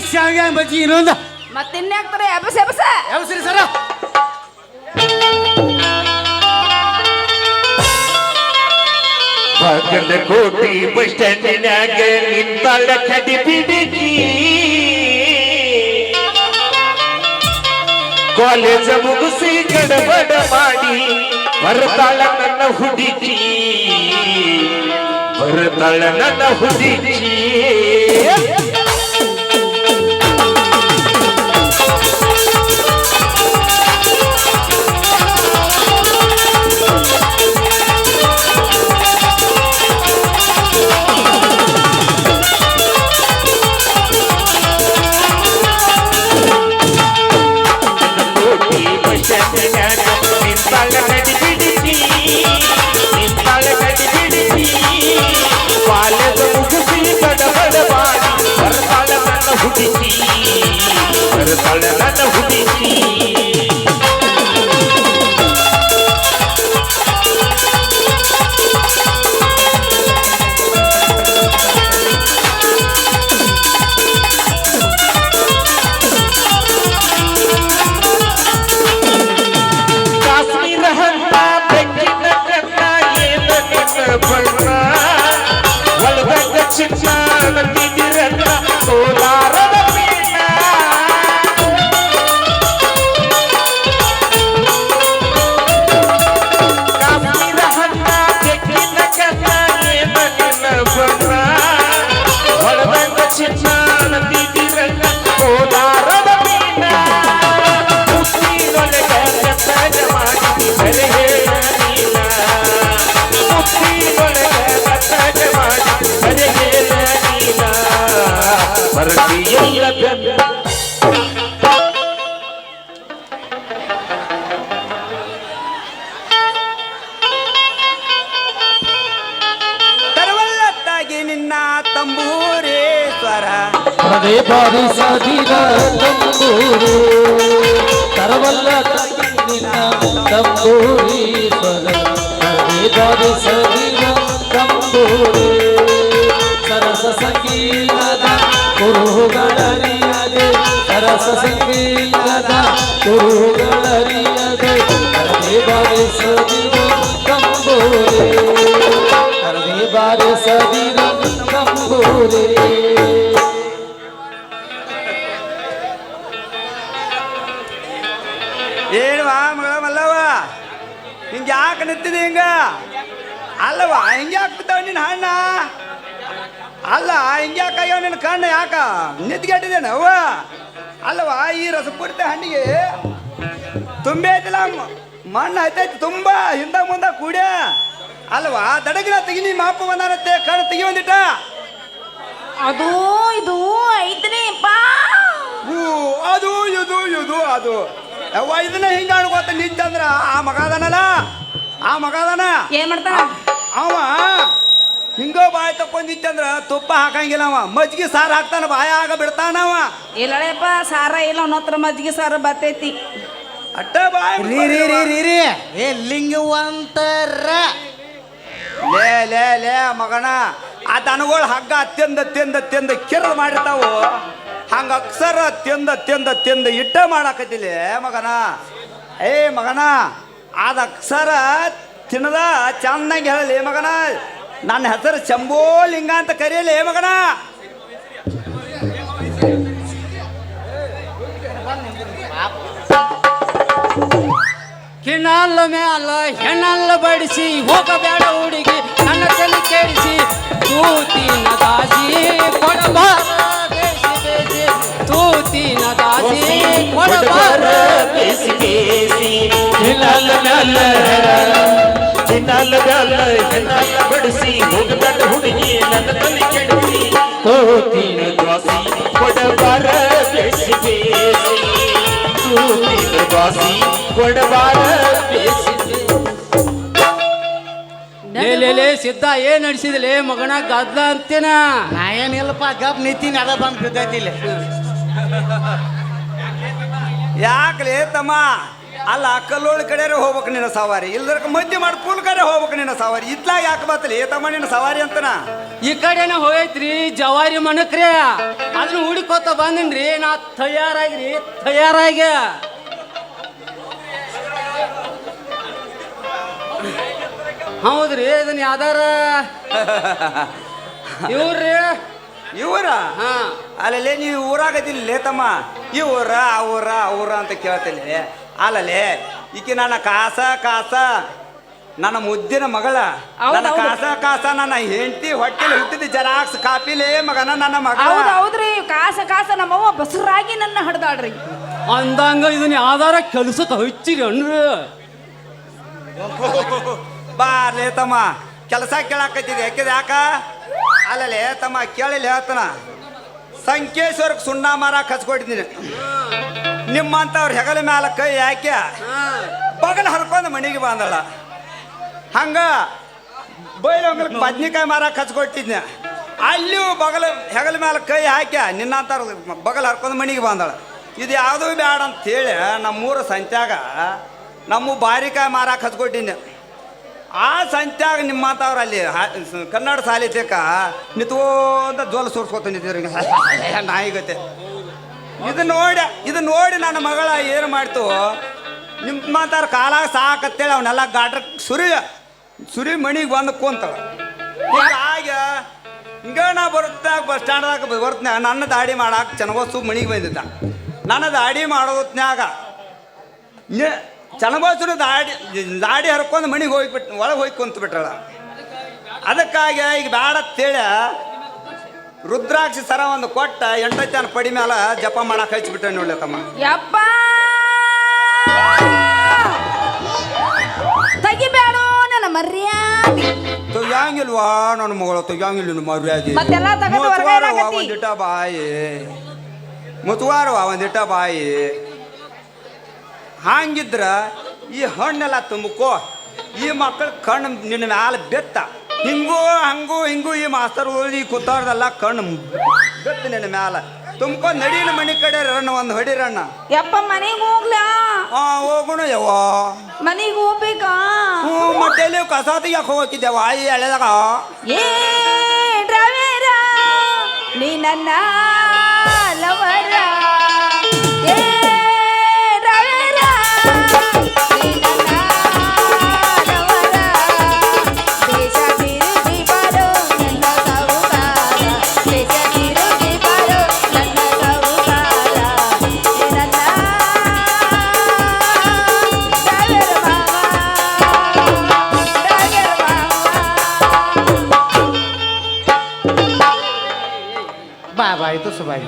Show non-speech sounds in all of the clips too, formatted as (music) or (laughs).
ಶಾವ್ಗೆ ಬಜ್ಜಿ ಇನ್ನೊಂದು ಮತ್ತೆ ಇನ್ಯಾಕ್ತಾರೆ ಎಬಸ ಎಬಸ ಯಾವ ಸರಿ ಸರ ಬಾಗಲಕೋಟಿ ಬಸ್ ಸ್ಟ್ಯಾಂಡಿನ್ಯಾಗ ನಿಂತಾಳ ಕಡಿ ಬಿಡಿಗಿ ಕಾಲೇಜ ಮುಗಿಸಿ ಗಡಬಡ ಮಾಡಿ ಬರ್ತಾಳ ನನ್ನ ಹುಡುಗಿ ಬರ್ತಾಳ ನನ್ನ ಹುಡುಗಿ ಪದೇ ಬಾರಿ ಸಾಧಿದ ತಂಬೂರು, ತರವಲ್ಲ ನಿನ್ನ ತಂಬೂರೀಶ್ವರ ಪದೇ ಬಾರಿ ಸಾಧಿದ ತಂಬೂರು. ಸರಸ ಸಂಗೀತದ ಕುರುಹುಗಳರಿಯದೆ, ಸರಸ ಸಂಗೀತದ ಕುರುಹುಗಳರಿಯದೆ ಪದೇ ಬಾರಿ ಅಲ್ಲ ಹಿಂಗ್ಯಾಕ ಅಯ್ಯೋ ನಿನ್ನ ಕಣ್ಣು ಯಾಕ? ನಿಂತ್ಗೆಟ್ಟಿದ್ದೇನೆ ಅವ್ವ. ಅಲ್ಲವಾ ಈ ರಸಪೂರಿತ ಹಣ್ಣಿಗೆ ತುಂಬೆ ಐತಿಲ್ಲ ಮಣ್ಣು ಐತೈತಿ ತುಂಬ ಹಿಂದ ಮುಂದ ಕೂಡ್ಯ. ಅಲ್ವಾ ದಡಗಿನ ತೆಗಿ ಮಾಪ ಅಪ್ಪ ಬಂದಾನತ್ತೆ ಕಣ್ಣು ತೆಗಿ ಬಂದಿಟ್ಟ. ಅದು ಇದು ಐತನೇ ಪಾ. ಅದು ಇದು ಇದು ಅದು. ಯವ್ವ ಇದನ್ನ ಹಿಂಗ ಅನ್ಕೋತ ನಿಂತಂದ್ರ ಆ ಮಗ ಅದಾನಲ್ಲ? ಆ ಮಗ ಅದಾನ? ಏನ್ ಮಾಡ್ತಾನ? ಅವ ಹಿಂಗ ಬಾಯಿ ತಕೊಂಡಿದ್ದಂದ್ರ ತುಪ್ಪ ಹಾಕಂಗಿಲ್ಲ ಅವ. ಮಜ್ಜಿಗೆ ಸಾರು ಹಾಕ್ತಾನ ಬಾಯ ಆಗ ಬಿಡ್ತಾನವ ಇಲ್ಲಪ್ಪ ಸಾರ ಇಲ್ಲ ಅವನತ್ರ ಮಜ್ಜಿಗೆ ಸಾರ ಬರ್ತೈತಿ. ಅಟ್ಟ ಬಾಯ್ ರೀ ರೀ ರೀ ರೀ ರೀ. ಏ ಲಿಂಗವಂತರ ಲೇ ಲೇ ಲೇ ಮಗನ. ಆ ದನಗಳು ಹಗ್ಗ ತಿಂದ ತಿಂದ ತಿಂದ ಕಿರ್ದು ಮಾಡಿರ್ತಾವು. ಹಂಗ ಅಕ್ಸರ ತಿಂದ ತಿಂದ ತಿಂದ ಇಟ್ಟ ಮಾಡಾಕತಿಲ್ಲ ಮಗನ. ಏ ಮಗನ. ಅದ ಅಕ್ಸರ ತಿನ್ನದ ಚೆನ್ನಾಗಿ ಹೇಳಲಿ ಮಗನ. ನನ್ನ ಹೆಸರು ಶಂಭೋ ಲಿಂಗ ಅಂತ ಕರೆಯಲಿ ಮಗನ? ಕಿಣಲ್ಲ ಮ್ಯಾಲ ಹೆಣ್ಣಲ್ಲ ಬಡಿಸಿ, ಹೋಗಬೇಡ ಹುಡುಗಿ, ನನ್ನ ತಲೆ ಕೇಳಿಸಿ ತೂತಿನ ಹಿನ್ನಲ್ಲ ಮ್ಯಾಲ ಹಿನ್ನಲ್ಲ ಮ್ಯಾಲ ಹಿನ್ನಲ್ಲ ಬಡಿಸಿ ಹೋಗಬೇಡ ಹುಡುಗಿ ನನ್ನ ತಲೆ ಕೆಡಿಸಿ ತೋತಿನ ದ್ವಾಸಿ ಕೊಡಬಾರ ಬೇಸಿ ಬೇಸಿ ತೋತಿನ ದ್ವಾಸಿ ಕೊಡಬಾರ ಬೇಸಿ ಲೇ ಲೇ ಲೇ ಸಿದ್ಧ ಏನ್ ನಡ್ಸಿದ್ಲೇ ಮಗನ ಗದ್ಲ ಅಂತೇನ? ನಾ ಏನಿಲ್ಲಪ್ಪ ಗಪ್ ನಿಂತೀನಿ ಅದ ಬಂದ್ ಬಿದ್ದೈತಿ ಇಲ್ಲಿ. ಯಾಕಲೇ ತಮ್ಮ? ಅಲ್ಲ ಕಲ್ಲೋಳ ಕಡೆ ಹೋಗ್ಬೇಕು ನಿನ್ನ ಸವಾರಿ. ಇಲ್ದ್ರ ಮದ್ಯ ಮಾಡಿ ಪೂಲ್ ಕಡೆ ಹೋಗ್ಬೇಕು ನಿನ್ನ ಸವಾರಿ. ಇತ್ಲಾಗ ಯಾಕೆ ಬತ್ತಲಿ? ತಮ್ಮ ನಿನ್ನ ಸವಾರಿ ಅಂತನ? ಈ ಕಡೆನ ಹೋಗೈತ್ರಿ ಜವಾರಿ ಮನಕ್ರಿ. ಅದನ್ನ ಹುಡುಕೋತ ಬಂದಿನ್ರಿ. ನಾ ತಯಾರಾಗ್ರಿ ತಯಾರಾಗ್ಯ. ಹೌದ್ರಿ ಇದನ್ನ ಯಾವ್ದಾರ? (laughs) ಇವ್ರಿ ಇವರ? ಹಾ. ಅಲ್ಲಲ್ಲೇ ನೀವು ಊರಾಗದಿಲ್ಲ ತಮ್ಮ. ಈ ಊರ ಆ ಊರ ಆ ಊರ ಅಂತ ಕೇಳ್ತೀನಿ ಅಲ್ಲಲ್ಲೇ ಈಕೆ ನನ್ನ ಕಾಸ ಕಾಸ ನನ್ನ ಮುದ್ದಿನ ಮಗಳ. ನನ್ನ. ಕಾಸ ಕಾಸ ನನ್ನ ಹೆಂಡತಿ ಹೊಟ್ಟೆಲಿ ಹುಟ್ಟಿದ ಜರಾಕ್ಸ್ ಕಾಪಿಲೇ ಮಗನ ನನ್ನ ಮಗಳ. ಹೌದು ಹೌದ್ರಿ. ಕಾಸ ಕಾಸ ನಮ್ಮವ್ವ ಬಸರಾಗಿ ನನ್ನ ಹಡ್ದಾಡ್ರಿ ಅಂದಂಗ ಇದನ್ನ ಯಾವ್ದಾರ ಕೆಲಸಕ್ಕೆ ಹಚ್ಚಿರಿ ಅನ್ರಿ. ಬಾ ಲೇ ತಮ್ಮ. ಕೆಲಸ ಕೇಳಾಕತ್ತಿದೆ ಯಾಕಿದೆ ಯಾಕ? ಅಲ್ಲಲೇ ತಮ್ಮ ಕೇಳಿಲ್ಲ ಹೇಳ್ತಾನ. ಸಂಕೇಶ್ವರಕ್ಕೆ ಸುಣ್ಣ ಮರ ಹಚ್ಕೊಟ್ಟಿದ್ದೀನಿ ನಿಮ್ಮಂಥವ್ರ ಹೆಗಲ ಮ್ಯಾಲ ಕೈ ಯಾಕೆ ಬಗಲ್ ಹರ್ಕೊಂಡು ಮನೆಗೆ ಬಂದಳ. ಹಂಗ ಬೈಲೊಂಗಲ್ ಬದ್ನಿಕಾಯಿ ಮರ ಕಚ್ಕೊಟ್ಟಿದ್ನ ಅಲ್ಲಿಯೂ ಬಗಲ ಹೆಗಲ ಮೇಲೆ ಕೈ ಹಾಕ್ಯ ನಿನ್ನಂತಾರ ಬಗಲ್ ಹರ್ಕೊಂಡು ಮನೆಗೆ ಬಂದಳ. ಇದು ಯಾವುದೂ ಬೇಡ ಅಂತೇಳಿ ನಮ್ಮೂರ ಸಂತ್ಯಾಗ ನಮ್ಮ ಬಾರಿಕಾಯಿ ಮಾರಾಕ್ ಹಚ್ಕೊಟ್ಟಿನಿ ಆ ಸಂತ್ಯಾಗ ನಿಮ್ಮಂಥವ್ರು ಅಲ್ಲಿ ಹಾ- ಸ- ಕನ್ನಡ ಶಾಲೆ ತೇಕ ನಿಂತ್ಕೊಂತ ಜೋಲ ಸುರ್ಸ್ಕೊತ ನಿಂತಿದ್ರಿ ನಾಯಿಗತೆ ಇದು ನೋಡಿ ಇದು ನೋಡಿ ನನ್ನ ಮಗಳ ಏನು ಮಾಡ್ತು? ನಿಮ್ಮಂಥವ್ರ ಕಾಲಾಗ ಸಾಕತ್ತೇಳಿ ಅವನ್ನೆಲ್ಲ ಗಾಟ್ರ ಸುರಿ ಸುರಿ ಮಣಿಗೆ ಬಂದು ಕುಂತವ ಆಗ ಹಿಂಗೆ ನಾ ಬಸ್ ಸ್ಟ್ಯಾಂಡ್ದಾಗ ಬರ್ತನೆ, ನನ್ನ ದಾಡಿ ಮಾಡಾಕ ಚನಗೋಸು ಮಣಿಗೆ ಬಂದಿದ್ದ. ನನ್ನ ದಾಡಿ ಮಾಡೋದ್ನ್ಯಾಗ ಚನಗೋಸರು ದಾಡಿ ದಾಡಿ ಹರ್ಕೊಂಡು ಮಣಿಗೆ ಹೋಗ್ಬಿಟ್ ಒಳಗೆ ಹೋಗಿ ಕುಂತು ಬಿಟ್ರಳ ಅದಕ್ಕಾಗಿ ಈಗ ಬೇಡ ಅಂತೇಳಿ ರುದ್ರಾಕ್ಷಿ ಸರ ಒಂದು ಕೊಟ್ಟ ಎಂಟತ್ತಾನ ಪಡಿ ಮೇಲೆ ಜಪ ಮಾಡಕ್ಕೆ ಹಚ್ಚಿಬಿಟ್ಟೆ ನೋಡ್ಲಿ ತಮ್ಮ. ಯಪ್ಪ! ತೆಗಿಬೇಡೋ ನನ್ನ ಮರ್ಯಾದೆ. ತೆಗ್ಯಾಂಗಿಲ್ವಾ ನನ್ನ ಮಗಳು ತೆಗ್ಯಾಂಗಿಲ್ಲ ನಿನ್ನ ಮರ್ಯಾದೆ. ಮತ್ತೆಲ್ಲ ತಗದು ಹೊರಗೆ ಮುತ್ವಾರವ್ವ ಇಡಾಕತ್ತಿ. ಒಂದಿಟ ಬಾಯಿ. ಮುತ್ವಾರವ ಒಂದಿಟ ಬಾಯಿ. ಹಂಗಿದ್ರ ಈ ಹಣ್ಣೆಲ್ಲ ತುಂಬಕೋ. ಈ ಮಕ್ಕಳ ಕಣ್ಣು ನಿನ್ನ ಮ್ಯಾಲ ಬೆತ್ತ. ಹಿಂಗೂ ಹಂಗೂ ಹಿಂಗೂ ಈ ಮಾಸ್ತರ್ ಈ ಕೂತಾರ್ದೆಲ್ಲ ಕಣ್ಣು ಬೆತ್ತ ನಿನ್ನ ಮ್ಯಾಲ. ತುಂಬಕೋ ನಡೀನ ಮನಿ ಕಡೆ ರಣ್ಣ ಒಂದು ಹೊಡಿರಣ್ಣ ಯಪ್ಪ ಮನೆಗೆ ಹೋಗ್ಲಾ? ಹಾ ಹೋಗೋಣ ಯವ್ವ. ಮನೆಗೆ ಹೋಗ್ಬೇಕಾ? ಹ್ಞೂ ಮತ್ತೆ ಎಲ್ಲಿ ಕಸ ತೆಗಿಯಕ್ಕೆ ಹೋಗಿದ್ದೆವ ಈ ಎಳೆದಾಗ? ಏ ಡ್ರೈವರ ನೀ ನನ್ನ ಲವರ ಇದು ಸುಬಾಯಿ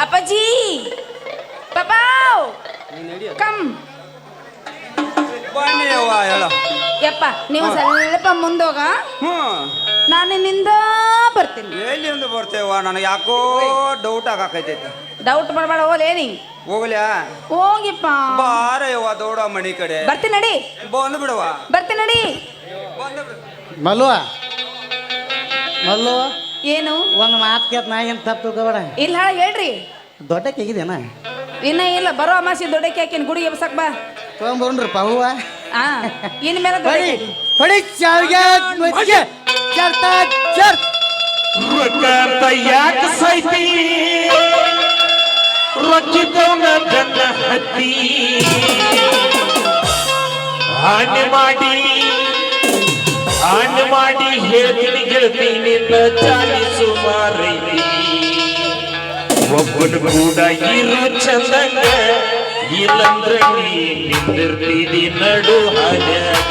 ಅಪ್ಪಾಜಿ! ಪಪಾವ್! ಕಮ್. ಬನ್ನಿ ಯವ್ವ ಹೇಳ. ಯಪ್ಪ ನೀವು ಸ್ವಲ್ಪ ಮುಂದೋಗ. ಹ್ಞೂ. ನಾನು ನಿಂದ ಬರ್ತೀನಿ. ಎಲ್ಲಿಂದ ಬರ್ತೇವ ನನಗೆ ಯಾಕೋ ಡೌಟ್ ಆಗಾಕೈತೈತಿ ಡೌಟ್ ಮಾಡಬೇಡ ಹೋಲೇ ನೀ ಹೋಗ್ಲ್ಯಾ ಹೋಗಿಪ್ಪ. ಬಾರ ಯವ್ವ ದೌಡ ಮಣಿ ಕಡೆ. ಬರ್ತೀನಿ ನಡಿ. ಬಂದು ಬಿಡವ ಬರ್ತೀನಿ ನಡಿ. ಬಂದು ಬಿಡು ಮಲ್ಲು ಏನು? ಒಂದು ಮಾತು ಕೇತ್ ನಾ ಏನು ತಪ್ಪು ತಿಳ್ಕೊಬೇಡ ಇಲ್ಲ ಹೇಳ್ರಿ. ದೊಡ್ಡ ಕೇಗಿದೇನ ಇನ್ನ ಇಲ್ಲ ಬರೋ ಅಮಾಸಿ ದೊಡ್ಡಕ್ಕೆ ಹಾಕಿನ ಗುಡಿ ಎಬ್ಸಕ್ ಬಾ. ತೊಗೊಂಬರ್ನ್ರಪ್ಪ ಹೂವ ಆ ಇನ್ ಮೇಲೆ ಹೊಡಿ ದೊಡ್ಡಕ್ಕೆ ಹೊಡಿ ಚಾವ್ಗೆ ಮುಚ್ಚಿಗೆ ಚರ್ತ ಚರ್ ಯಾಕ ಸೈತಿ? ರೊಕ್ಕಿದ್ದವನ ಹತ್ತಿ. ಹಾನಿ ಮಾಡಿ. ಹಾನಿ ಮಾಡಿ ಹೇಳ್ತೀನಿ ಗೆಳ್ತೀನಿ ಚಾಲಿಸು ಮಾರೈತಿ ಒಬ್ಬನ ಕೂಡ ಇರು ಚಂದಂಗ, ಇಲ್ಲಂದ್ರೆ ನೀ ನಿಂದಿರ್ತೀದಿ ನಡು ಹಾದ್ಯಾಗ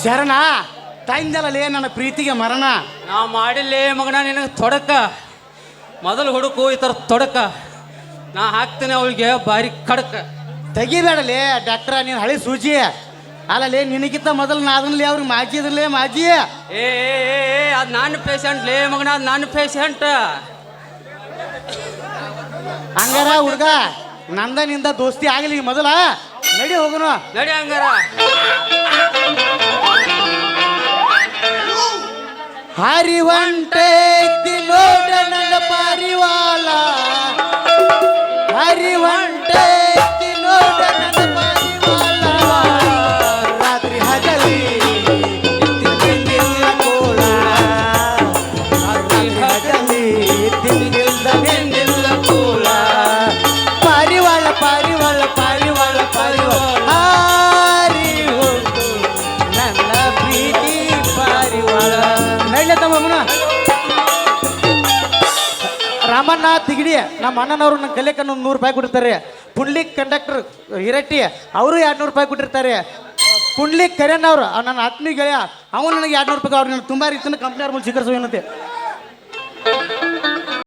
ಮಗನ ತಾಯಿಂದಲೇ ನನ್ನ ಪ್ರೀತಿಗೆ ಮರಣ. ನಾ ಮಾಡಿಲ್ಲೇ ಮಗನ ನಿನಗೆ ತೊಡಕ. ಮೊದಲು ಹುಡುಕು ಈ ಥರ ತೊಡಕ. ನಾ ಹಾಕ್ತೇನೆ ಅವಳಿಗೆ ಭಾರಿ ಕಡಕ ತೆಗಿಬೇಡಲೇ ಡಾಕ್ಟ್ರ ನೀನು ಹಳಿ ಸೂಜಿ. ಅಲ್ಲಲೇ ನಿನಗಿಂತ ಮೊದಲು ನಾ ಲೇ ಅವ್ರಿಗೆ ಮಾಜಿ ಏ ಏ, ಏ, ಏ ಅದು ನಾನು ಪೇಷಂಟ್ ಲೇ ಮಗನ ಅದು ನಾನು ಪೇಷಂಟ್ ಹಂಗಾರ ಹುಡುಗ ನಂದ ನಿಂದ ದೋಸ್ತಿ ಆಗಲಿ ಮೊದಲ. ನಡಿ ಹೋಗೋಣ ನಡಿ ಹಂಗಾರ. ಹರಿವಂಟೆ ನೋಡ ನನ್ನ ಪಾರಿವಾಳ. ಹರಿವಂಟೆ ರಾಮಣ್ಣ ತಿಗಡಿ, ನಮ್ಮ ಅಣ್ಣನವರು ನನ್ನ ಒಂದು ನೂರು ರೂಪಾಯಿ ಕೊಟ್ಟಿರ್ತಾರೆ ಪುಂಡ್ಲಿಕ್ ಕಂಡಕ್ಟರ್ ಹಿರಟ್ಟಿ, ಅವರು ಎರಡು ನೂರು ರೂಪಾಯಿ ಕೊಟ್ಟಿರ್ತಾರೆ. ಪುಂಡ್ಲಿಕ್ ಕರೆನ್ ಅವರು ನನ್ನ ಆತ್ಮೀಯ ಅವನು ನನಗೆ ಎರಡು ನೂರು ರೂಪಾಯಿ ಅವ್ರು ನಾನು ತುಂಬ ರೀತಿಯ ಕಂಪ್ನಿ ಅವ್ರ ಮುಂದೆ ಏನಂತೆ